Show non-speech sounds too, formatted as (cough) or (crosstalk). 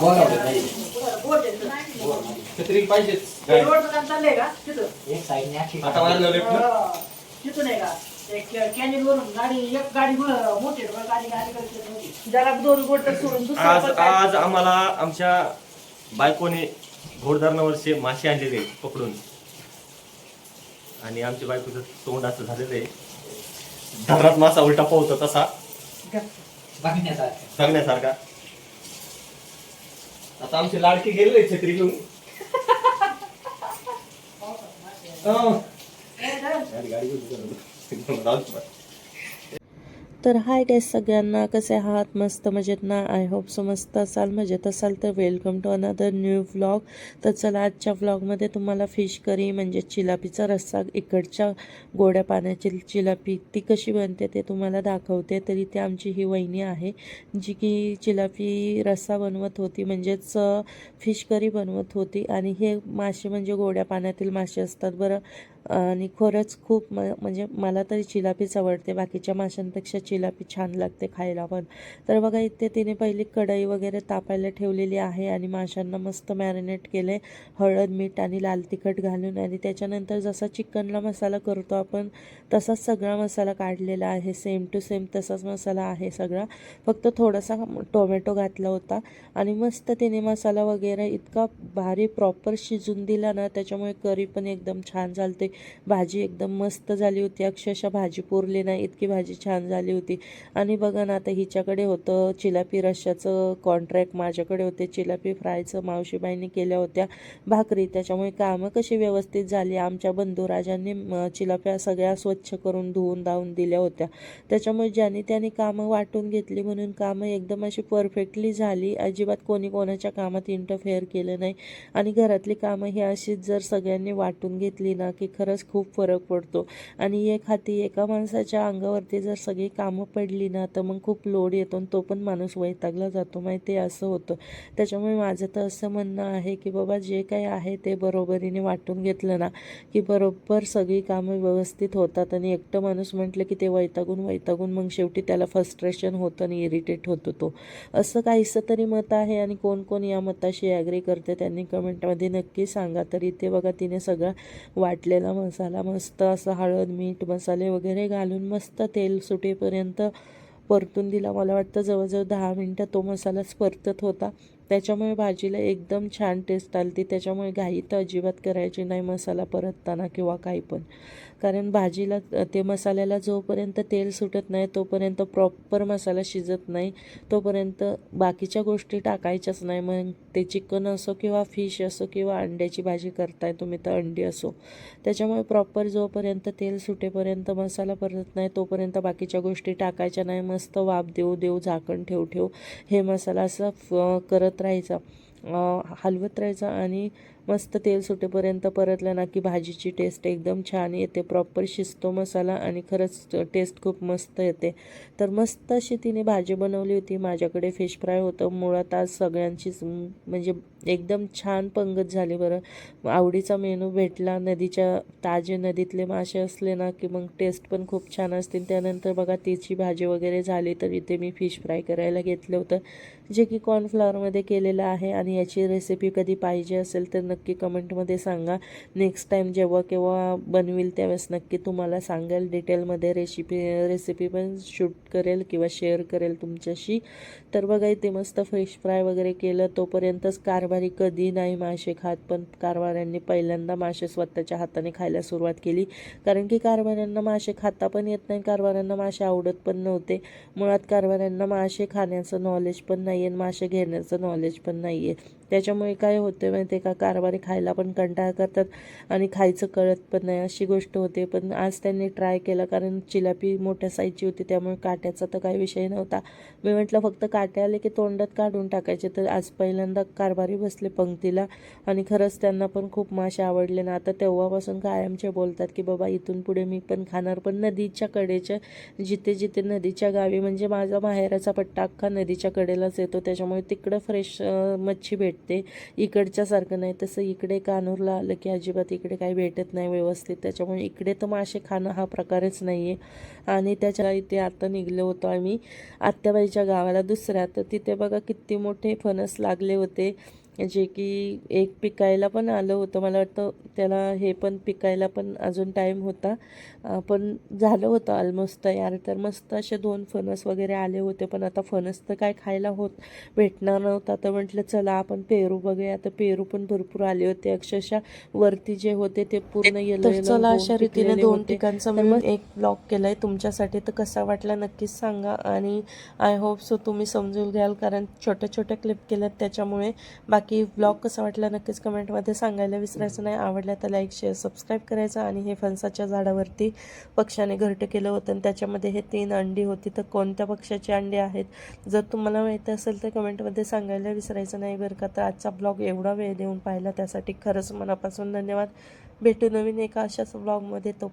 बोलावलं नाही छत्री पाहिजेच चाललंय का तिथं एक साईडने अशी आता मारलं लेफ्ट तिथून आहे का एक कॅनिल वरून गाडी एक गाडी ब- मोठी आहे, गाडी गाडी करते जरा दोन गोट सोडून दुसरं आज आम्हाला आमच्या बायकोने घोडधरणावरचे मासे आणलेले आहेत पकडून. आणि आमच्या बायकोचं तोंड असं झालेलं आहे. धरणात मासा उलटा पोहतो तसा. बघण्यासारखं. सांगण्यासारखा आता आमचे लाडके गेलेले छत्री घेऊन (laughs) हो. गाडी- गाडी घेऊन. तर हाय टेस्ट सगळ्यांना कसे आहात? मस्त मजेत ना? आय होप सो मस्त असाल मजेत असाल. तर welcome to another new vlog तर चला आजच्या व्लॉगमध्ये तुम्हाला फिश करी म्हणजे चिलापीचा रस्सा इकडच्या गोड्या पाण्याची चिलापी ती कशी बनते ते तुम्हाला दाखवते. तरी ती आमची ही वहिनी आहे जी की चिलापी रस्सा बनवत होती म्हणजेच फिश करी बनवत होती. आणि हे मासे म्हणजे गोड्या पाण्यातील मासे असतात बरं. आणि खरंच खूप म म्हणजे मला तरी चिलापीच आवडते. बाकीच्या माशांपेक्षा जिलापी छान लागते खायला पण. तर बघा इथे तिने पहिली कढई वगैरे तापायला ठेवलेली आहे आणि माशांना मस्त मॅरिनेट केले हळद मीठ आणि लाल तिखट घालून आणि त्याच्यानंतर जसा चिकनला मसाला करतो आपण तसाच सगळा मसाला काढलेला आहे. सेम टू सेम तसाच मसाला आहे सगळा. फक्त थोडासा टोमॅटो घातला होता आणि मस्त तिने मसाला वगैरे इतका भारी प्रॉपर शिजून दिला ना त्याच्यामुळे करी पण एकदम छान झालते. भाजी एकदम मस्त झाली होती. अक्षरशः भाजी पुरली नाही इतकी भाजी छान झाली होती आणि बघा ना आता हिच्याकडे होतं चिलापी रश्श्याचं कॉन्ट्रॅक्ट माझ्याकडे होते चिलापी फ्रायचं मावशीबाईंनी केल्या होत्या भाकरी. त्याच्यामुळे कामं कशी व्यवस्थित झाली? आमच्या बंधुराजांनी चिलाप्या सगळ्या स्वच्छ करून धुवून धावून दिल्या होत्या. त्याच्यामुळे ज्याने त्याने कामं वाटून घेतली म्हणून कामं एकदम अशी परफेक्टली झाली. अजिबात कोणी कोणाच्या कामात इंटरफेअर केलं नाही. आणि घरातली कामं ही अशीच जर सगळ्यांनी वाटून घेतली ना की खरंच खूप फरक पडतो. आणि एक हाती एका माणसाच्या अंगावरती जर सगळी कामं कामं पडली ना तर मग खूप लोड येतो आणि तो पण माणूस वैतागला जातो. माहिती आहे असं होतं. त्याच्यामुळे माझं तर असं म्हणणं आहे की बाबा जे काही आहे ते बरोबरीने वाटून घेतलं ना की बरोबर सगळी कामं व्यवस्थित होतात आणि एकटं माणूस म्हटलं की ते वैतागून वैतागून मग शेवटी त्याला फ्रस्ट्रेशन होतं आणि इरिटेट होतो तो. असं काहीसं तरी मत आहे आणि कोण कोण या मताशी ॲग्री करते त्यांनी कमेंटमध्ये नक्की सांगा. तर इथे बघा तिने सगळा वाटलेला मसाला मस्त असं हळद मीठ मसाले वगैरे घालून मस्त तेल सुटेपर्यंत परतून दिला. मला वाटतं जवळजवळ दहा मिनटं तो मसालाच परतत होता. त्याच्यामुळे भाजीला एकदम छान टेस्ट आली त्याच्यामुळे घाई तर अजिबात करायची नाही मसाला परतताना किंवा काही पण. कारण भाजीला ते मसाल्याला जोपर्यंत तेल सुटत नाही तोपर्यंत प्रॉपर मसाला शिजत नाही. तोपर्यंत बाकीच्या गोष्टी टाकायच्याच नाही. मग ते चिकन असो किंवा फिश असो किंवा अंड्याची भाजी करताय तुम्ही तर अंडी असो. त्याच्यामुळे प्रॉपर जोपर्यंत तेल सुटेपर्यंत मसाला परत नाही तोपर्यंत बाकीच्या गोष्टी टाकायच्या नाही. मस्त वाफ देऊ देऊ झाकण ठेव ठेव हे मसाला असं फ- करत राहायचा हलवत राहायचं आणि मस्त तेल सुटेपर्यंत परतलं ना की भाजीची टेस्ट एकदम छान येते. प्रॉपर शिजतो मसाला आणि खरंच टेस्ट खूप मस्त येते. तर मस्त अशी तिने भाजी बनवली होती. माझ्याकडे फिश फ्राय होतं. मुळात आज सगळ्यांचीच म्हणजे एकदम छान पंगत झाली बरं. आवडीचा मेनू भेटला. नदीच्या ताजे नदीतले मासे असले ना की मग टेस्ट पण खूप छान असतील. त्यानंतर बघा तिची भाजी वगैरे झाली तर इथे मी फिश फ्राय करायला घेतलं होतं. जे की कॉर्नफ्लॉवरमध्ये केलेलं आहे आणि याची रेसिपी कधी पाहिजे असेल तर नक्की नक्की कमेंटमध्ये सांगा. नेक्स्ट टाईम जेव्हा केव्हा बनवील त्यावेळेस नक्की तुम्हाला सांगेल. डिटेलमध्ये रेसिपी रेसिपी पण शूट करेल किंवा शेअर करेल तुमच्याशी. तर बघा इथे मस्त फिश फ्राय वगैरे केलं. तोपर्यंतच कारभारी कधी नाही मासे खात. पण कारभाऱ्यांनी पहिल्यांदा मासे स्वतःच्या हाताने खायला सुरुवात केली. कारण की कारभाऱ्यांना मासे खाता पण येत नाही. कारभाऱ्यांना मासे आवडत पण नव्हते. मुळात कारभाऱ्यांना मासे खाण्याचं नॉलेज पण नाही आहे मासे घेण्याचं नॉलेज पण नाही आहे त्याच्यामुळे काय होते माहिती आहे का? कारभारी खायला पण कंटाळा करतात आणि खायचं कळत पण नाही. अशी गोष्ट होते. पण आज त्यांनी ट्राय केलं कारण चिलापी मोठ्या साईजची होती. त्यामुळे काट्याचा तर काही विषय नव्हता. मी म्हटलं फक्त काटे आले की तोंडात काढून टाकायचे. तर आज पहिल्यांदा कारभारी बसले पंक्तीला आणि खरंच त्यांना पण खूप मासे आवडले ना. आता तेव्हापासून कायमचे बोलतात की बाबा इथून पुढे मी पण खाणार. पण नदीच्या कडेच्या जिथे जिथे नदीच्या गावी म्हणजे माझा माहेराचा पट्टा अख्खा नदीच्या कडेलाच येतो. त्याच्यामुळे तिकडं फ्रेश मच्छी भेटते ते इकडच्यासारखं नाही. तसं इकडे कानूरला आलं की अजिबात इकडे काही भेटत नाही व्यवस्थित. त्याच्यामुळे इकडे तर मासे खाणं हा प्रकारच नाही आहे आणि त्याच्या इथे आता निघलो होतो आम्ही. आत्याबाईच्या गावाला दुसऱ्या तर तिथे बघा किती मोठे फणस लागले होते. जे की एक पिकायला पण आलं होतं. मला वाटतं त्याला हे पण पिकायला पण अजून टाईम होता. पण झालं होतं ऑलमोस्ट तयार. तर मस्त असे दोन फणस वगैरे आले होते. पण आता फणस तर काय खायला होत भेटणार नव्हता. तर म्हटलं चला आपण पेरू बघूया. तर पेरू पण भरपूर आले होते. अक्षरशः वरती जे होते ते पूर्ण येलो चला अशा रीतीने दोन. ठिकाणचा मी मग एक ब्लॉग केलाय. तुमच्यासाठी तर कसा वाटला नक्कीच सांगा. आणि आय होप सो तुम्ही समजून घ्याल कारण छोट्या छोट्या क्लिप केल्यात त्याच्यामुळे. बाकी ब्लॉग कसा वाटला नक्कीच कमेंटमध्ये सांगायला विसरायचं नाही. आवडला तर लाईक शेअर सबस्क्राईब करायचं आणि हे फणसाच्या झाडावरती पक्षाने घरटं केलं होतं आणि त्याच्यामध्ये हे तीन अंडी होती. तर कोणत्या पक्षाची अंडी आहेत? जर तुम्हाला माहिती असेल तर कमेंटमध्ये सांगायला विसरायचं नाही बरं का. तर आजचा ब्लॉग एवढा वेळ देऊन पाहिला. त्यासाठी खरंच मनापासून धन्यवाद. भेटू नवीन एका अशाच ब्लॉगमध्ये तो